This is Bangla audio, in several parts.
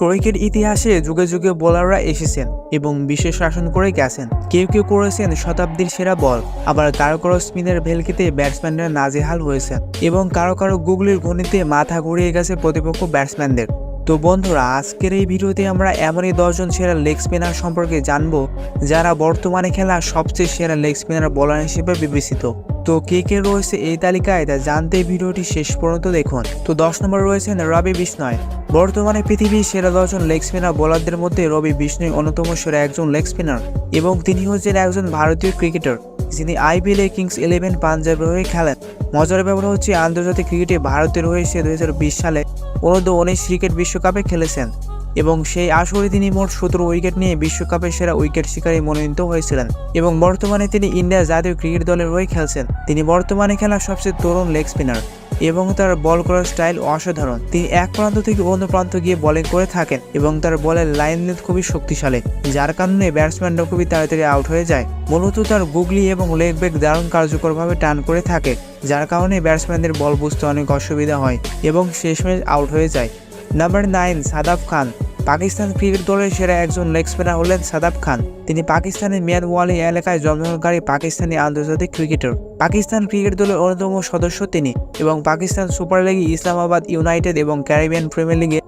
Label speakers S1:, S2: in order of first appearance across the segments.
S1: ক্রিকেট ইতিহাসে যুগে যুগে বোলাররা এসেছেন এবং বিশেষ শাসন করে গেছেন কেউ কেউ করেছেন শতাব্দীর সেরা বল আবার কারো কারো স্পিনের ভেলকিতে ব্যাটসম্যানরা নাজেহাল হয়েছেন এবং কারো কারো গুগলির গণিতে মাথা ঘুরিয়ে গেছে প্রতিপক্ষ ব্যাটসম্যানদের তো বন্ধুরা আজকের এই ভিডিওতে আমরা এমনই দশজন সেরা লেগ স্পিনার সম্পর্কে জানবো যারা বর্তমানে খেলা সবচেয়ে সেরা লেগ স্পিনার বোলার হিসেবে বিবেচিত তো কে কে রয়েছে এই তালিকায় তা জানতে ভিডিওটি শেষ পর্যন্ত দেখুন তো দশ নম্বর রয়েছেন রবি বিষ্ণয় বর্তমানে পৃথিবীর সেরা দশজন লেগ স্পিনার বোলারদের মধ্যে রবি বিষ্ণু অন্যতম সেরা একজন লেগ স্পিনার এবং তিনি হচ্ছেন একজন ভারতীয় ক্রিকেটার যিনি আইপিএলে কিংস ইলেভেন পাঞ্জাবের হয়ে খেলেন মজার ব্যাপার হচ্ছে আন্তর্জাতিক ক্রিকেটে ভারতের হয়ে সে দু সালে অনুদ উনিশ ক্রিকেট বিশ্বকাপে খেলেছেন এবং সেই আসরে তিনি মোট সতেরো উইকেট নিয়ে বিশ্বকাপের সেরা উইকেট শিকারে মনোনীত হয়েছিলেন এবং বর্তমানে তিনি ইন্ডিয়া জাতীয় ক্রিকেট দলের হয়ে খেলছেন তিনি বর্তমানে খেলা সবচেয়ে তরুণ লেগ স্পিনার এবং তার বল করার স্টাইল অসাধারণ তিনি এক প্রান্ত থেকে অন্য প্রান্ত গিয়ে বলিং করে থাকেন এবং তার বলের লাইন লেন্থ খুবই শক্তিশালী যার কারণে ব্যাটসম্যানরা খুবই তাড়াতাড়ি আউট হয়ে যায় মূলত তার গুগলি এবং লেগ ব্রেক দারুণ কার্যকরভাবে টান করে থাকে যার কারণে ব্যাটসম্যানদের বল বুঝতে অনেক অসুবিধা হয় এবং শেষমেশ আউট হয়ে যায় number nine Sadaf Khan Pakistan cricket দলের সেরা একজন লেগ স্পিনার হলেন সাদাব খান তিনি পাকিস্তানের মিয়ানওয়ালি এলাকায় জন্মগ্রহণকারী পাকিস্তানি আন্তর্জাতিক ক্রিকেটার পাকিস্তান ক্রিকেট দলের অন্যতম সদস্য তিনি এবং পাকিস্তান সুপার লিগে ইসলামাবাদ ইউনাইটেড এবং ক্যারিবিয়ান প্রিমিয়ার লিগে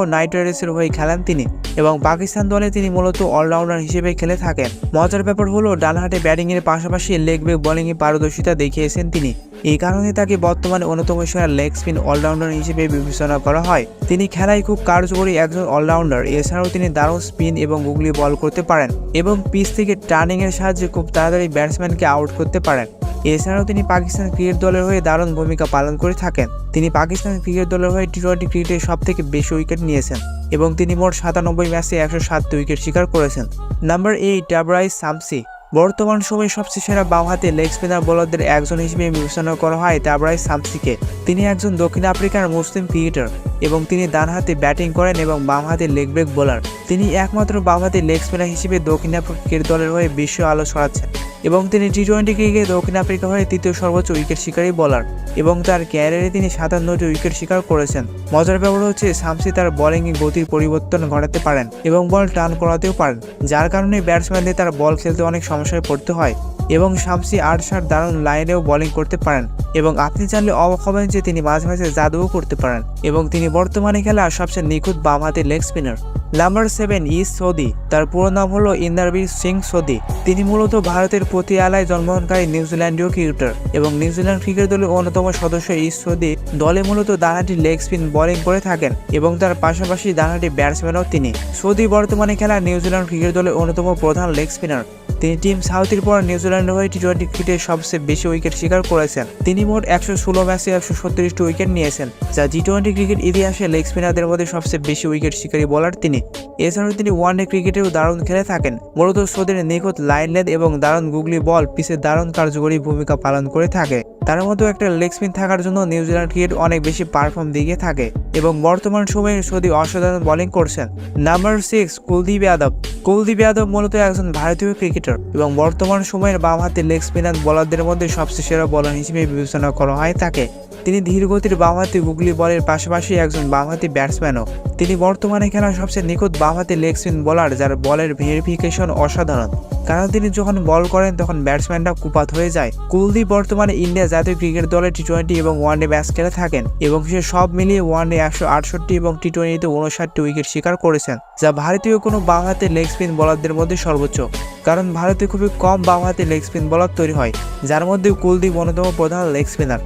S1: ও নাইট রাইডার্সের হয়ে খেলেন তিনি এবং পাকিস্তান দলে তিনি মূলত অলরাউন্ডার হিসেবে খেলে থাকেন মজার ব্যাপার হলো ডানহাটে ব্যাটিংয়ের পাশাপাশি লেগ ব্রেক বোলিংয়ে পারদর্শিতা দেখিয়েছেন তিনি এই কারণে তাকে বর্তমানে অন্যতম সেরা লেগ স্পিন অলরাউন্ডার হিসেবে বিবেচনা করা হয় তিনি খেলায় খুব কার্যকরী একজন অলরাউন্ডার এছাড়াও তিনি দারুণ স্পিন এবং গুগলি বল করতে পারেন এবং পিচ থেকে টার্নিংয়ের সাহায্যে খুব তাড়াতাড়ি ব্যাটসম্যানকে আউট করতে পারেন এছাড়াও তিনি পাকিস্তান ক্রিকেট দলের হয়ে দারুণ ভূমিকা পালন করে থাকেন তিনি পাকিস্তান ক্রিকেট দলের হয়ে টি টোয়েন্টি ক্রিকেটে থেকে বেশি উইকেট নিয়েছেন এবং তিনি মোট সাতানব্বই ম্যাচে একশো সাতটি উইকেট শিকার করেছেন নাম্বার এইট ডাবরাই সামসি বর্তমান সময়ে সবচেয়ে সেরা বাঁহাতে লেগ স্পিনার বোলারদের একজন হিসেবে বিবেচনা করা হয় তাবরাই সামসিকে তিনি একজন দক্ষিণ আফ্রিকার মুসলিম ক্রিকেটার এবং তিনি ডান হাতে ব্যাটিং করেন এবং বাম হাতে লেগ ব্রেক বোলার তিনি একমাত্র বাম হাতে লেগ স্পিনার হিসেবে দক্ষিণ আফ্রিকা দলের হয়ে বিশ্ব আলো ছড়াচ্ছেন এবং তিনি টি টোয়েন্টি ক্রিকেট দক্ষিণ আফ্রিকা হয়ে তৃতীয় সর্বোচ্চ উইকেট শিকারী বলার এবং তার ক্যারিয়ারে তিনি সাতান্নটি উইকেট শিকার করেছেন মজার ব্যাপার হচ্ছে শামসি তার বোলিংয়ে গতির পরিবর্তন ঘটাতে পারেন এবং বল টান করাতেও পারেন যার কারণে ব্যাটসম্যানদের তার বল খেলতে অনেক সমস্যায় পড়তে হয় এবং শামসি আরশার দারুণ লাইনেও বোলিং করতে পারেন এবং আপনি জানলে অবাক হবেন যে তিনি মাঝে মাঝে জাদুও করতে পারেন এবং তিনি বর্তমানে খেলা সবচেয়ে নিখুঁত বাম হাতে leg spinner number seven Ish Sodhi তার পুরো নাম হলো ইন্দারবীর সিং সৌদি তিনি মূলত ভারতের প্রতি আলায় জন্মগ্রহণকারী নিউজিল্যান্ডীয় ক্রিকেটার এবং নিউজিল্যান্ড ক্রিকেট দলের অন্যতম সদস্য ইস e সৌদি দলে মূলত দানাটি লেগ স্পিন বোলিং করে থাকেন এবং তার পাশাপাশি দানাটি ব্যাটসম্যানও তিনি সৌদি বর্তমানে খেলা নিউজিল্যান্ড ক্রিকেট দলের অন্যতম প্রধান লেগ স্পিনার তিনি টিম সাউথের পর নিউজিল্যান্ড নিউজিল্যান্ড হয়ে টি টোয়েন্টি ক্রিকেটে সবচেয়ে বেশি উইকেট শিকার করেছেন তিনি মোট একশো ষোলো ম্যাচে একশো সত্তিরিশটি উইকেট নিয়েছেন যা টি টোয়েন্টি ক্রিকেট ইতিহাসে লেগ স্পিনারদের মধ্যে সবচেয়ে বেশি উইকেট শিকারী বলার তিনি এছাড়াও তিনি ওয়ান ডে ক্রিকেটেও দারুণ খেলে থাকেন মূলত সৌদের নিখুঁত লাইন লেদ এবং দারুণ গুগলি বল পিসে দারুণ কার্যকরী ভূমিকা পালন করে থাকে তার মধ্যেও একটা লেগ স্পিন থাকার জন্য নিউজিল্যান্ড ক্রিকেট অনেক বেশি পারফর্ম দিয়ে থাকে এবং বর্তমান সময়ে সৌদি অসাধারণ বোলিং করছেন নাম্বার সিক্স কুলদীপ যাদব কুলদীপ যাদব মূলত একজন ভারতীয় ক্রিকেটার এবং বর্তমান সময়ের বাম হাতে লেগ স্পিনার বোলারদের মধ্যে সবচেয়ে সেরা বোলার হিসেবে বিবেচনা করা হয় তাকে তিনি ধীরগতির বাঁহাতি গুগলি বলের পাশাপাশি একজন বাঁহাতি ব্যাটসম্যানও তিনি বর্তমানে খেলা সবচেয়ে নিখুঁত বাঁহাতি লেগ স্পিন বলার যার বলের ভেরিফিকেশন অসাধারণ কারণ তিনি যখন বল করেন তখন ব্যাটসম্যানরা কুপাত হয়ে যায় কুলদীপ বর্তমানে ইন্ডিয়া জাতীয় ক্রিকেট দলে টি টোয়েন্টি এবং ওয়ানডে ম্যাচ খেলে থাকেন এবং সে সব মিলিয়ে ওয়ানডে একশো আটষট্টি এবং টি টোয়েন্টিতে উনষাটটি উইকেট শিকার করেছেন যা ভারতীয় কোনো বাঁহাতে লেগ স্পিন বলারদের মধ্যে সর্বোচ্চ কারণ ভারতে খুবই কম বাঁহাতে লেগ স্পিন বলার তৈরি হয় যার মধ্যে কুলদীপ অন্যতম প্রধান leg spinner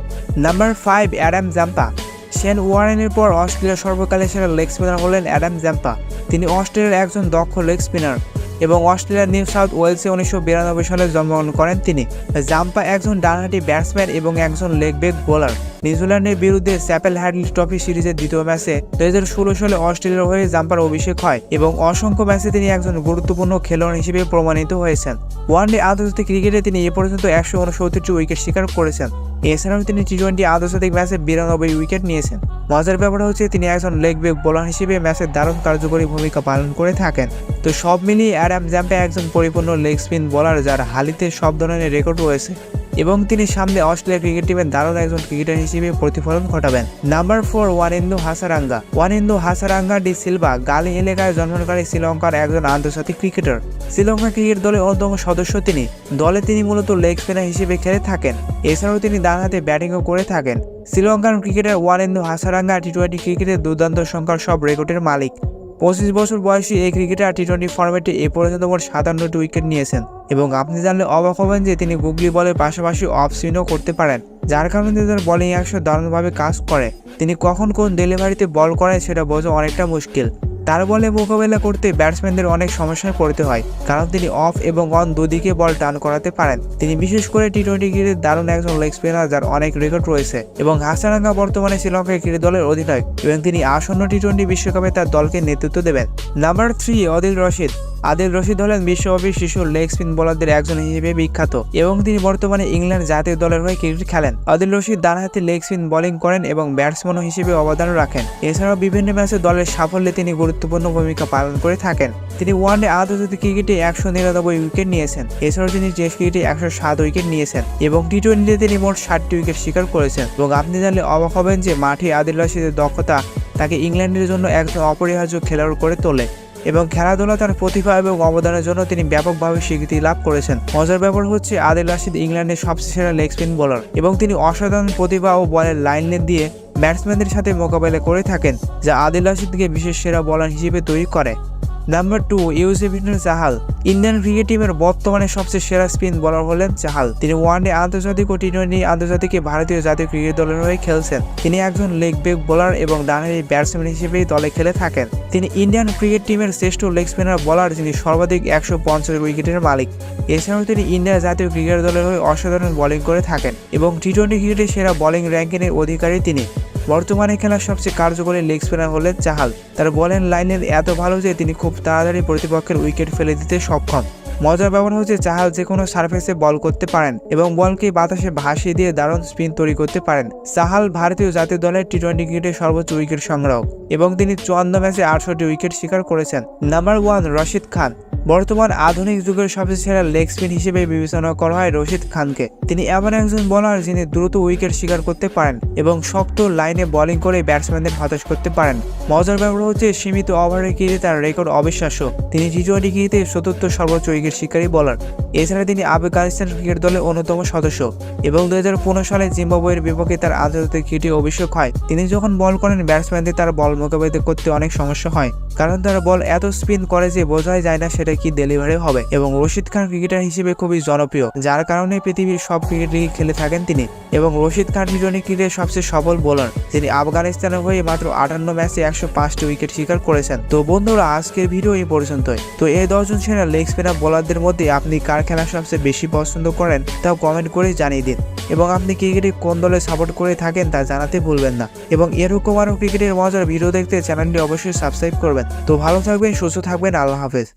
S1: number five Adam Zampa Shane ওয়ারেনের পর অস্ট্রেলিয়ার সর্বকালের সেরা লেগ স্পিনার হলেন অ্যাডাম জ্যাম্পা তিনি অস্ট্রেলিয়ার একজন দক্ষ লেগ স্পিনার এবং অস্ট্রেলিয়ার নিউ সাউথ ওয়েলসে উনিশশো বিরানব্বই সালে জন্মগ্রহণ করেন তিনি জাম্পা একজন ডানহাটি ব্যাটসম্যান এবং একজন লেগ ব্রেক বোলার নিউজিল্যান্ডের বিরুদ্ধে স্যাপেল হ্যাডলি ট্রফি সিরিজের দ্বিতীয় ম্যাচে দু হাজার ষোলো সালে অস্ট্রেলিয়ার হয়ে জাম্পার অভিষেক হয় এবং অসংখ্য ম্যাচে তিনি একজন গুরুত্বপূর্ণ খেলোয়াড় হিসেবে প্রমাণিত হয়েছেন ওয়ানডে আন্তর্জাতিক ক্রিকেটে তিনি এ পর্যন্ত একশো উনসত্তরটি উইকেট শিকার করেছেন এছাড়াও তিনি টি টোয়েন্টি আন্তর্জাতিক ম্যাচে বিরানব্বই উইকেট নিয়েছেন মজার ব্যাপার হচ্ছে তিনি একজন লেগ ব্রেক বোলার হিসেবে ম্যাচে দারুণ কার্যকরী ভূমিকা পালন করে থাকেন তো সব মিলিয়ে অ্যাডাম জ্যাম্পে একজন পরিপূর্ণ লেগ স্পিন বোলার যার হালিতে সব ধরনের রেকর্ড রয়েছে এবং তিনি সামনে অস্ট্রেলিয়া ক্রিকেট টিমের দারুণ একজন ক্রিকেটার হিসেবে প্রতিফলন ঘটাবেন নাম্বার ফোর ওয়ানেন্দু হাসারাঙ্গা ওয়ানেন্দু হাসারাঙ্গা ডি সিলভা গালি এলাকায় জন্মকারী শ্রীলঙ্কার একজন আন্তর্জাতিক ক্রিকেটার শ্রীলঙ্কা ক্রিকেট দলের অন্যতম সদস্য তিনি দলে তিনি মূলত লেগ স্পিনার হিসেবে খেলে থাকেন এছাড়াও তিনি ডান হাতে ব্যাটিংও করে থাকেন Sri Lankan cricketer Wanindu Hasaranga T twenty ক্রিকেটের দুর্দান্ত সংখ্যার সব রেকর্ডের মালিক পঁচিশ বছর বয়সী এই ক্রিকেটার টি টোয়েন্টি ফর্মেটে এ পর্যন্ত মোট সাতান্নটি উইকেট নিয়েছেন এবং আপনি জানলে অবাক হবেন যে তিনি গুগলি বলের পাশাপাশি অফ স্পিনও করতে পারেন যার কারণে তাদের বলিং অ্যাকশন দারুণভাবে কাজ করে তিনি কখন কোন ডেলিভারিতে বল করেন সেটা বোঝা অনেকটা মুশকিল তার বলে মোকাবেলা করতে ব্যাটসম্যানদের অনেক সমস্যায় পড়তে হয় কারণ তিনি অফ এবং অন দুদিকে বল টান করাতে পারেন তিনি বিশেষ করে টি টোয়েন্টি ক্রিকেটের দারুণ একজন লেগ স্পিনার যার অনেক রেকর্ড রয়েছে এবং হাসানাঙ্গা বর্তমানে শ্রীলঙ্কা ক্রিকেট দলের অধিনায়ক এবং তিনি আসন্ন টি টোয়েন্টি বিশ্বকাপে তার দলকে নেতৃত্ব দেবেন নাম্বার থ্রি অদিল রশিদ আদিল রশিদ হলেন বিশ্বব্যাপী শিশু লেগ স্পিন বোলারদের একজন হিসেবে বিখ্যাত এবং তিনি বর্তমানে ইংল্যান্ড জাতীয় দলের হয়ে ক্রিকেট খেলেন আদিল রশিদ ডানহাতে লেগ স্পিন বোলিং করেন এবং ব্যাটসম্যানও হিসেবে অবদান রাখেন এছাড়াও বিভিন্ন ম্যাচে দলের সাফল্যে তিনি গুরুত্বপূর্ণ ভূমিকা পালন করে থাকেন তিনি ওয়ানডে আন্তর্জাতিক ক্রিকেটে একশো নিরানব্বই উইকেট নিয়েছেন এছাড়াও তিনি টেস্ট ক্রিকেটে একশো সাত উইকেট নিয়েছেন এবং টি টোয়েন্টিতে তিনি মোট ষাটটি উইকেট শিকার করেছেন এবং আপনি জানলে অবাক হবেন যে মাঠে আদিল রশিদের দক্ষতা তাকে ইংল্যান্ডের জন্য একজন অপরিহার্য খেলোয়াড় করে তোলে এবং খেলাধুলা তার প্রতিভা এবং অবদানের জন্য তিনি ব্যাপকভাবে স্বীকৃতি লাভ করেছেন মজার ব্যাপার হচ্ছে আদিল রাশিদ ইংল্যান্ডের সবচেয়ে সেরা লেগ স্পিন বোলার এবং তিনি অসাধারণ প্রতিভা ও বলের লাইনে দিয়ে ব্যাটসম্যানদের সাথে মোকাবেলা করে থাকেন যা আদিল রাশিদকে বিশেষ সেরা বলার হিসেবে তৈরি করে নাম্বার টু ইউসুফিনুল চাহাল ইন্ডিয়ান ক্রিকেট টিমের বর্তমানে সবচেয়ে সেরা স্পিন বলার হলেন চাহাল তিনি ওয়ানডে আন্তর্জাতিক ও টি টোয়েন্টি আন্তর্জাতিকে ভারতীয় জাতীয় ক্রিকেট দলের হয়ে খেলছেন তিনি একজন লেগ ব্রেক বোলার এবং ডানারি ব্যাটসম্যান হিসেবেই দলে খেলে থাকেন তিনি ইন্ডিয়ান ক্রিকেট টিমের শ্রেষ্ঠ লেগ স্পিনার বলার যিনি সর্বাধিক একশো পঞ্চাশ উইকেটের মালিক এছাড়াও তিনি ইন্ডিয়া জাতীয় ক্রিকেট দলের হয়ে অসাধারণ বোলিং করে থাকেন এবং টি টোয়েন্টি ক্রিকেটে সেরা বোলিং র্যাঙ্কিংয়ের অধিকারী তিনি বর্তমানে খেলার সবচেয়ে কার্যকরী লেগ স্পিনার হলেন চাহাল তার বলেন লাইনের এত ভালো যে তিনি খুব তাড়াতাড়ি প্রতিপক্ষের উইকেট ফেলে দিতে সক্ষম মজার ব্যাপার হচ্ছে চাহাল যে কোনো সার্ফেসে বল করতে পারেন এবং বলকে বাতাসে ভাসিয়ে দিয়ে দারুণ স্পিন তৈরি করতে পারেন চাহাল ভারতীয় জাতীয় দলের টি টোয়েন্টি ক্রিকেটের সর্বোচ্চ উইকেট সংগ্রাহক এবং তিনি চুয়ান্ন ম্যাচে আটশোটি উইকেট শিকার করেছেন নাম্বার ওয়ান রশিদ খান বর্তমান আধুনিক যুগের সবচেয়ে সেরা লেগ স্পিন হিসেবে বিবেচনা করা হয় রশিদ খানকে তিনি এমন একজন বোলার যিনি দ্রুত উইকেট শিকার করতে পারেন এবং শক্ত লাইনে বোলিং করে ব্যাটসম্যানদের হতাশ করতে পারেন মজার ব্যাপার হচ্ছে সীমিত ওভারে ক্রিকেটে তার রেকর্ড অবিশ্বাস্য তিনি টি টোয়েন্টি ক্রিকেটে চতুর্থ সর্বোচ্চ উইকেট ক্রিকেট শিকারী বলার এছাড়া তিনি আফগানিস্তান ক্রিকেট দলের অন্যতম সদস্য এবং দু সালে জিম্বাবুয়ের বিপক্ষে তার আন্তর্জাতিক ক্রিকেটে অভিষেক হয় তিনি যখন বল করেন ব্যাটসম্যানদের তার বল মোকাবিলা করতে অনেক সমস্যা হয় কারণ তার বল এত স্পিন করে যে বোঝাই যায় না সেটা কি ডেলিভারি হবে এবং রশিদ খান ক্রিকেটার হিসেবে খুবই জনপ্রিয় যার কারণে পৃথিবীর সব ক্রিকেট লিগে খেলে থাকেন তিনি এবং রশিদ খান টি ক্রিকেটের সবচেয়ে সফল বোলার যিনি আফগানিস্তানের হয়ে মাত্র আটান্ন ম্যাচে একশো পাঁচটি উইকেট শিকার করেছেন তো বন্ধুরা আজকের ভিডিও এই পর্যন্তই তো এই দশজন সেরা লেগ স্পিনার বলার খেলোয়াড়দের মধ্যে আপনি কার খেলা সবচেয়ে বেশি পছন্দ করেন তাও কমেন্ট করে জানিয়ে দিন এবং আপনি ক্রিকেটে কোন দলে সাপোর্ট করে থাকেন তা জানাতে ভুলবেন না এবং এরকম আরও ক্রিকেটের মজার ভিডিও দেখতে চ্যানেলটি অবশ্যই সাবস্ক্রাইব করবেন তো ভালো থাকবেন সুস্থ থাকবেন আল্লাহ হাফেজ